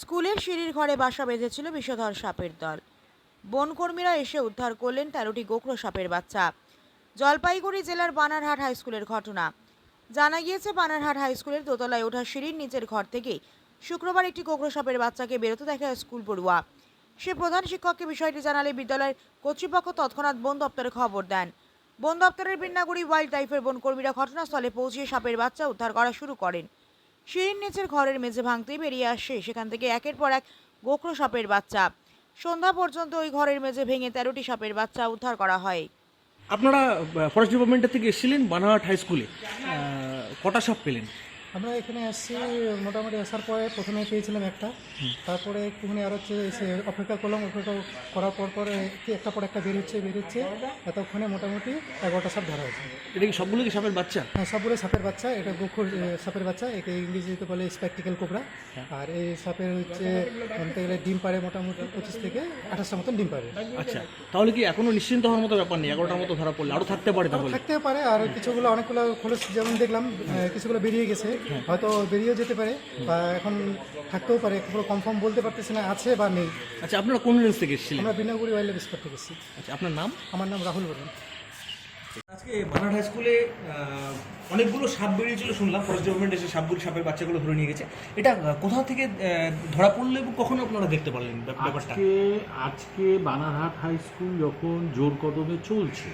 স্কুলের সিঁড়ির ঘরে বাসা বেঁধেছিল বিষধর সাপের দল। বনকর্মীরা এসে উদ্ধার করলেন তেরোটি গোখরো সাপের বাচ্চা। জলপাইগুড়ি জেলার বানারহাট হাই স্কুলের ঘটনা। জানা গিয়েছে, বানারহাট হাই স্কুলের দোতলায় ওঠা সিঁড়ির নিচের ঘর থেকে শুক্রবার একটি গোখরো সাপের বাচ্চাকে বেরোতে দেখা স্কুল পড়ুয়া। সে প্রধান শিক্ষককে বিষয়টি জানালে বিদ্যালয়ের কর্তৃপক্ষ তৎক্ষণাৎ বন দপ্তরে খবর দেন। বন দপ্তরের বিন্নাগুড়ি ওয়াইল্ড লাইফের বনকর্মীরা ঘটনাস্থলে পৌঁছিয়ে সাপের বাচ্চা উদ্ধার করা শুরু করেন। সিঁড়ির নিচের ঘরের মেঝে ভাঙতেই বেরিয়ে আসে। সেখান থেকে একের পর এক গোখরো সাপের বাচ্চা। সন্ধ্যা পর্যন্ত ওই ঘরের মেঝে ভেঙে তেরোটি সাপের বাচ্চা উদ্ধার করা হয়। আপনারা ফরেস্ট ডিপার্টমেন্টের থেকে এসেছিলেন বানাহাট হাই স্কুলে কটা সাপ পেলেন? আমরা এখানে আসছি মোটামুটি আসার পরে প্রথমে পেয়েছিলাম একটা। তারপরে একটুখানি আর হচ্ছে এসে অপেক্ষা করলাম অপেক্ষা করার পর পরে একটা পর একটা বেরোচ্ছে বেরোচ্ছে এতক্ষণে মোটামুটি এগারোটা সাপ ধরা হয়েছে। এটা কি সবগুলো কি সাপের বাচ্চা? হ্যাঁ সবগুলো সাপের বাচ্চা এটা গোখর এ, সাপের বাচ্চা একে ইংরেজিতে বলে স্প্যাকটিক্যাল কোবরা আর এই সাপের হচ্ছে বলতে গেলে ডিম পারে মোটামুটি পঁচিশ থেকে আঠাশটা মতন ডিম পারে আচ্ছা তাহলে কি এখনও নিশ্চিন্ত হওয়ার মতো ব্যাপার নেই এগারোটার মতো ধরা পড়লে? আরও থাকতে পারে তাহলে? থাকতে পারে আর কিছুগুলো অনেকগুলো খুলে যেমন দেখলাম কিছুগুলো বেরিয়ে গেছে। হয়তো বেরিয়েও যেতে পারে বা এখন থাকতেও পারে পুরো কনফার্ম বলতে পারতেছে না আছে বা নেই। আচ্ছা আপনারা কোন রেঞ্জ থেকে এসেছিলেন? আমরা বিনাগুড়ি ওয়াইল্ড লাইফ স্পট থেকে এসেছি। আচ্ছা আপনার নাম? আমার নাম রাহুল বর্মন আজকে বানারহাট হাই স্কুলে অনেকগুলো সাপ বেরিয়েছিল শুনলাম ফরেস্ট ডিপার্টমেন্ট এসে সাপগুলো সাপের বাচ্চাগুলো ধরে নিয়ে গেছে। এটা কোথা থেকে ধরা পড়ল এবং কখন আপনারা দেখতে পারলেন ব্যাপারটা? আজকে আজকে বানারহাট হাই স্কুল যখন জোর কদমে চলছে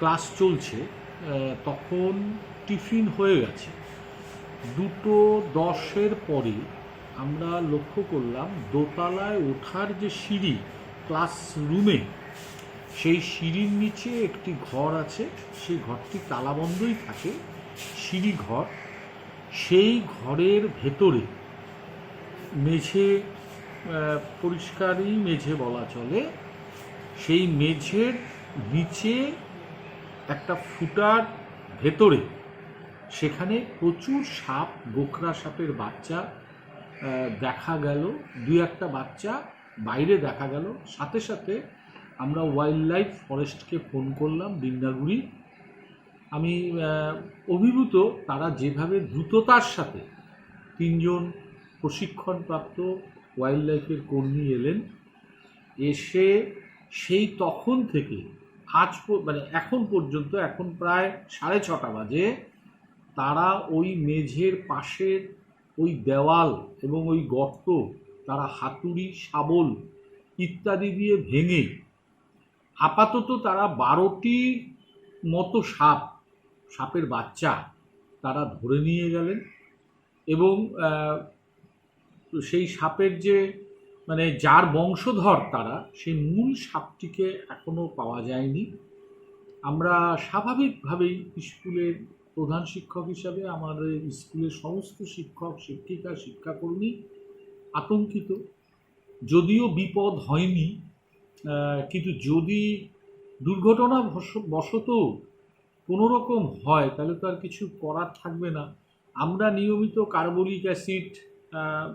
ক্লাস চলছে তখন টিফিন হয়ে গেছে। দুটো দশের পরে আমরা লক্ষ্য করলাম দোতলায় ওঠার যে সিঁড়ি ক্লাস রুমে সেই সিঁড়ির নিচে একটি ঘর আছে। সেই ঘরটি তালাবন্ধই থাকে। সিঁড়ি ঘর। সেই ঘরের ভেতরে মেঝে পরিষ্কারই মেঝে বলা চলে। সেই মেঝের নিচে একটা ফুটার ভেতরে সেখানে প্রচুর সাপ গোখরা সাপের বাচ্চা দেখা গেল, দুই একটা বাচ্চা বাইরে দেখা গেল। সাথে সাথে আমরা ওয়াইল্ড লাইফ ফরেস্টকে ফোন করলাম বিন্দাগুড়ি আমি অভিভূত তারা যেভাবে দ্রুততার সাথে তিনজন প্রশিক্ষণপ্রাপ্ত ওয়াইল্ড লাইফের কর্মী এলেন, এসে সেই তখন থেকে আজ মানে এখন পর্যন্ত, এখন প্রায় সাড়ে ছটা বাজে। তারা ওই মেঝের পাশের ওই দেওয়াল এবং ওই গর্ত, তারা হাতুড়ি, শাবল ইত্যাদি দিয়ে ভেঙে আপাতত তারা বারোটি মতো সাপ, সাপের বাচ্চা তারা ধরে নিয়ে গেলেন এবং সেই সাপের যে মানে যার বংশধর তারা সেই মূল সাপটিকে এখনও পাওয়া যায়নি। আমরা স্বাভাবিকভাবেই স্কুলের প্রধান শিক্ষক হিসাবে আমাদের স্কুলের সমস্ত শিক্ষক, শিক্ষিকা, শিক্ষাকর্মী আতঙ্কিত। যদিও বিপদ হয়নি কিন্তু যদি দুর্ঘটনা বশ- বশত কোনো রকম হয়, তাহলে তো আর কিছু করার থাকবে না। আমরা নিয়মিত কার্বলিক অ্যাসিড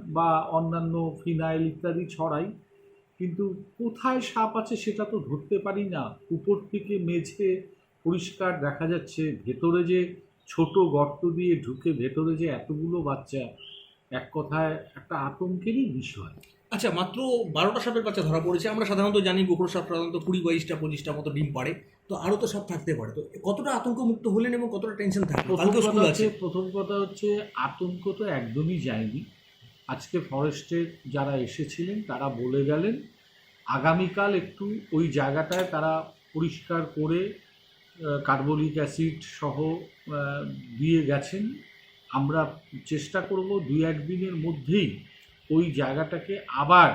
বা অন্যান্য ফিনাইল ইত্যাদি ছড়াই, কিন্তু কোথায় সাপ আছে সেটা তো ধরতে পারি না। উপর থেকে মেঝে পরিষ্কার দেখা যাচ্ছে, ভেতরে যে ছোট গর্ত দিয়ে ঢুকে ভেতরে যে এতগুলো বাচ্চা এক কথায় একটা আতঙ্কেরই বিষয়। আচ্ছা মাত্র বারোটা সাপের বাচ্চা ধরা পড়েছে। আমরা সাধারণত জানি গোখরো সাপ সাধারণত কুড়ি বাইশটা পঁচিশটা মতো ডিম পারে তো আরও তো সাপ থাকতে পারে। তো কতটা আতঙ্ক মুক্ত হলেন এবং কতটা টেনশন কথা আছে। প্রথম কথা হচ্ছে আতঙ্ক তো একদমই যায়নি। আজকে ফরেস্টের যারা এসেছিলেন তারা বলে গেলেন আগামীকাল একটু ওই জায়গাটায় তারা পরিষ্কার করে কার্বলিক অ্যাসিড সহ দিয়ে গেছেন। আমরা চেষ্টা করব দুই একদিনের মধ্যেই ওই জায়গাটাকে আবার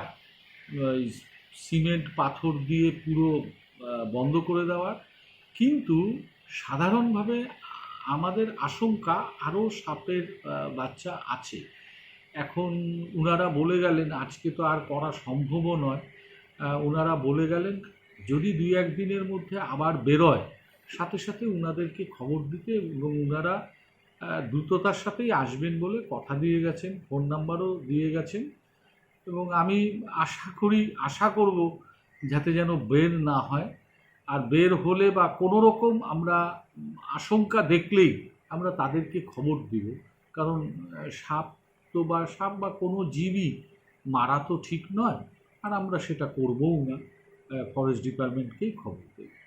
সিমেন্ট, পাথর দিয়ে পুরো বন্ধ করে দেওয়ার। কিন্তু সাধারণভাবে আমাদের আশঙ্কা আরও সাপের বাচ্চা আছে। এখন ওনারা বলে গেলেন, আজকে তো আর করা সম্ভবও নয়। ওনারা বলে গেলেন, যদি দুই একদিনের মধ্যে আবার বেরোয় সাথে সাথে ওনাদেরকে খবর দিতে এবং ওনারা দ্রুততার সাথেই আসবেন বলে কথা দিয়ে গেছেন, ফোন নাম্বারও দিয়ে গেছেন। এবং আমি আশা করি, আশা করব যাতে যেন বের না হয়। আর বের হলে বা কোনো রকম আমরা আশঙ্কা দেখলেই আমরা তাদেরকে খবর দিব। কারণ সাপ তো বা, সাপ বা কোনো জীবই মারা তো ঠিক নয়। আর আমরা সেটা করবও না ফরেস্ট ডিপার্টমেন্টকেই খবর দেব।